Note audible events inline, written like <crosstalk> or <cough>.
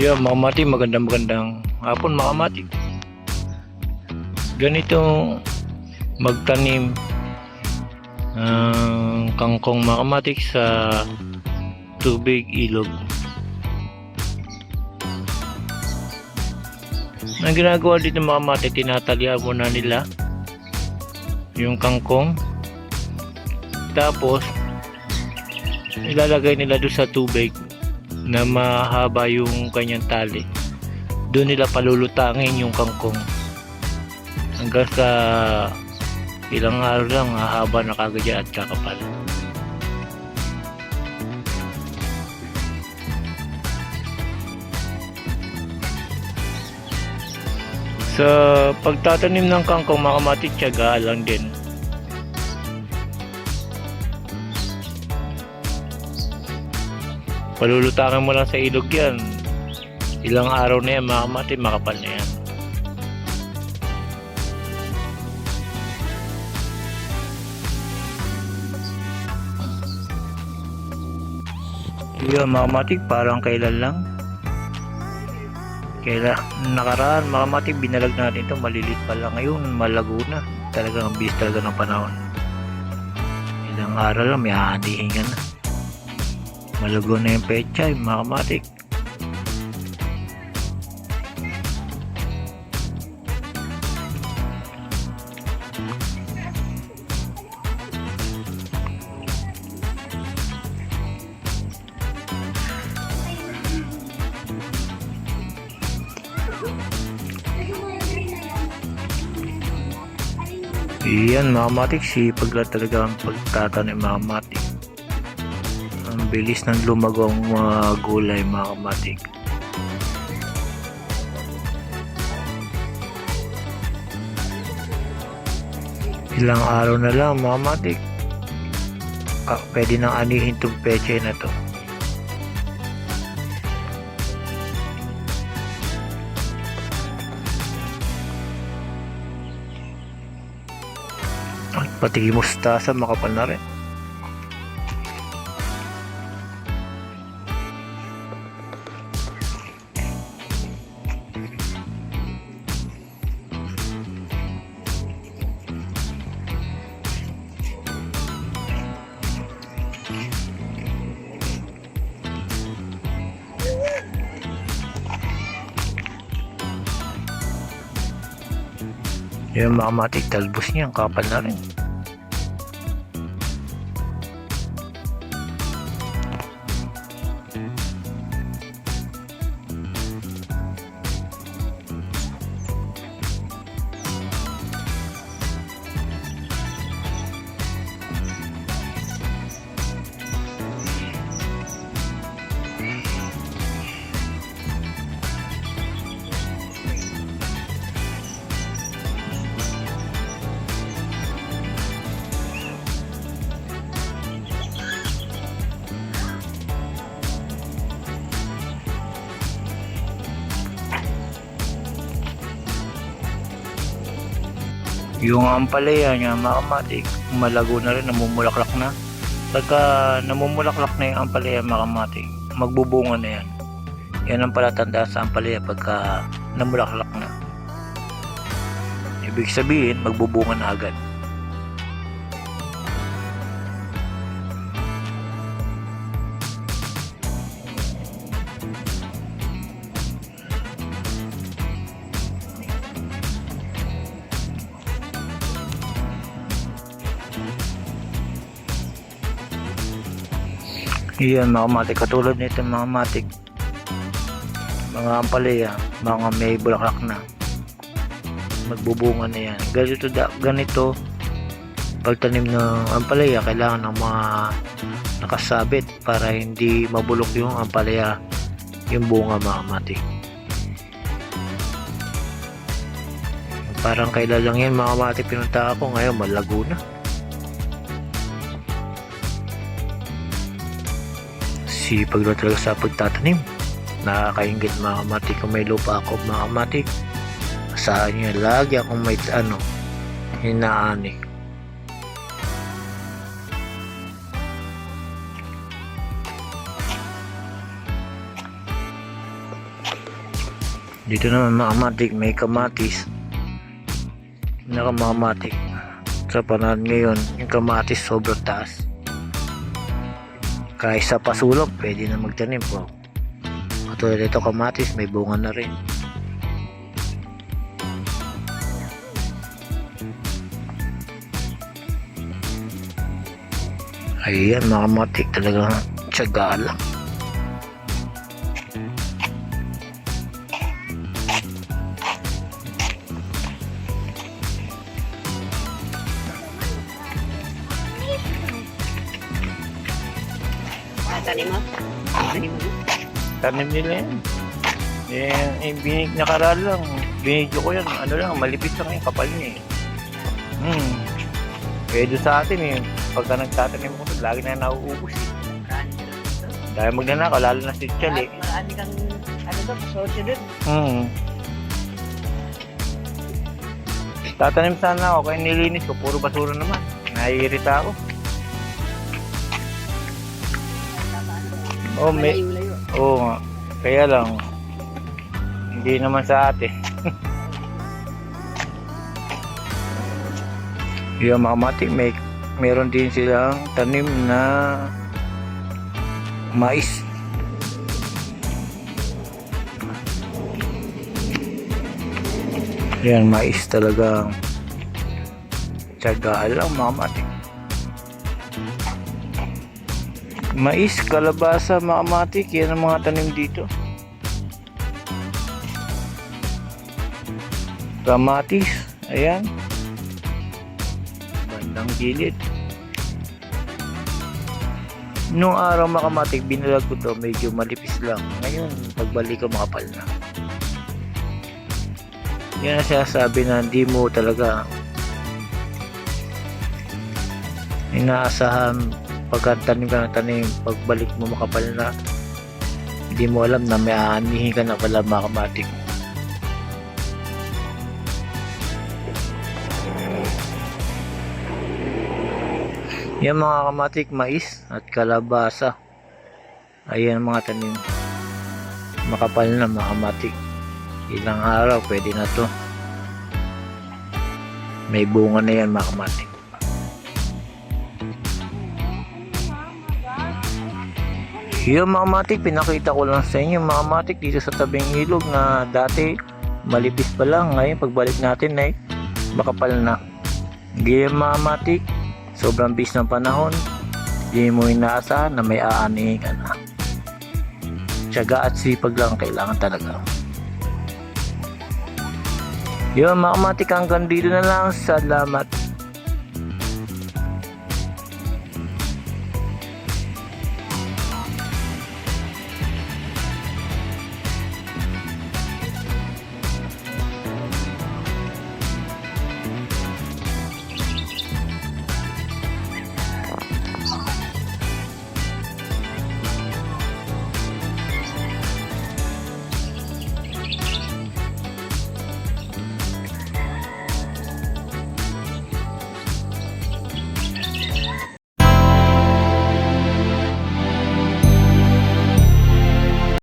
Yeah, mga mati, magandang magandang hapon mga mati. Ganito magtanim ng kangkong mga mati sa tubig ilog. Ang ginagawa dito mga mati, tinatalya muna nila yung kangkong. Tapos, ilalagay nila doon sa tubig na mahaba yung kanyang tali. Doon nila palulutangin yung kangkong. Hanggang sa ilang araw lang hahaba na kagad at kakapal. Sa pagtatanim ng kangkong mga kamatit, tiyaga lang din. Palulutangin mo lang sa ilog yan. Ilang araw na yan, mga kamati, makapal na yan. Yun, mga parang kailan lang. Kailan, nakaraan, mga kamati, binalag natin ito, malilit pa lang. Ngayon, malago na. Talagang ang bilis talaga ng panahon. Ilang araw lang, may hahandihin na. Malago na yung pechay, mga kamatik. Iyan mga kamatik, sipag lang talaga ang pagtatanim mga kamatik. Bilis ng lumagaw ang mga gulay mga kamatik. Ilang araw na lang mga kamatik. Ah, pwede nang anihin itong peche na to. At pati mustasa makapal na rin. Yung mga matik talbos niya, ang kapal na rin. Yung ampalaya niya, mga kamatik, malago na rin, namumulaklak na. Pagka namumulaklak na yung ampalaya, mga kamatik, magbubunga na yan. Yan ang palatanda sa ampalaya pagka namulaklak na. Ibig sabihin, magbubunga na agad. Iyan mga matik, katulad nito mga matik. Mga ampalaya, mga may bulaklak na. Magbubunga na yan. Ganito, da, ganito pagtanim ng ampalaya, kailangan ng mga nakasabit para hindi mabulok yung ampalaya yung bunga mga matik. Parang kailan lang yan mga matik pinunta ako ngayon malago na. Sipag na talaga sa pagtatanim. Nakakaingit mga kamatik kung may lupa ako mga kamatik. Saan nyo lagi akong may ano, hinaani. Dito naman mga matik, may kamatis. Nakamamatik. Sa panahon ngayon, yung kamatis sobrang taas. Kahit sa pasulong, pwede na magtanim po. Katulad ito kamatis, may bunga na rin. Ayan, mga matik talaga tiyaga lang. Tanim mo? Tanim mo? Tanim nila yan. Eh, eh binig nakaraan lang. Binidyo ko yan. Ano lang, malipit lang yung kapal niya eh. Hmm. Pwede sa atin eh. Pagka nagtatanim mo, lagi na nauubos eh. Dahil magnanakaw, lalo na si Chal eh. Marami kang, ano ba, sosyo dun. Hmm. Tatanim sana ako, kaya nilinis ko. Puro basura naman. Naiirita ako. Oh, may, Malayo-layo. Oo nga. Kaya lang, hindi naman sa atin. <laughs> yung mga matik, may, meron din silang tanim na mais. Yan, mais talagang tsagaan lang mga matik. Mais, kalabasa, mga matik, yan ang mga tanim dito. Kamatis, ayan. Bandang gilid. Nung araw makamatik, binalag ko to, medyo malipis lang. Ngayon, pagbalik ko makapal na. Yan ang sinasabi na hindi mo talaga inaasahan pagkatanim ka ng tanim, pagbalik mo makapal na, hindi mo alam na may aanihin ka na pala makamatik. Yan mga kamatik, mais at kalabasa. Ayan mga tanim. Makapal na mga kamatik. Ilang araw pwede na to. May bunga na yan mga kamatik. Yung mga matik, pinakita ko lang sa inyo mga matik dito sa tabing ilog na dati malipis pa lang. Ngayon pagbalik natin ay makapal na. Ganyan mga matik, sobrang bis ng panahon. Hindi mo inaasahan na may aani ka na. Tiyaga at sipag lang kailangan talaga. Yun mga matik hanggang dito na lang. Salamat.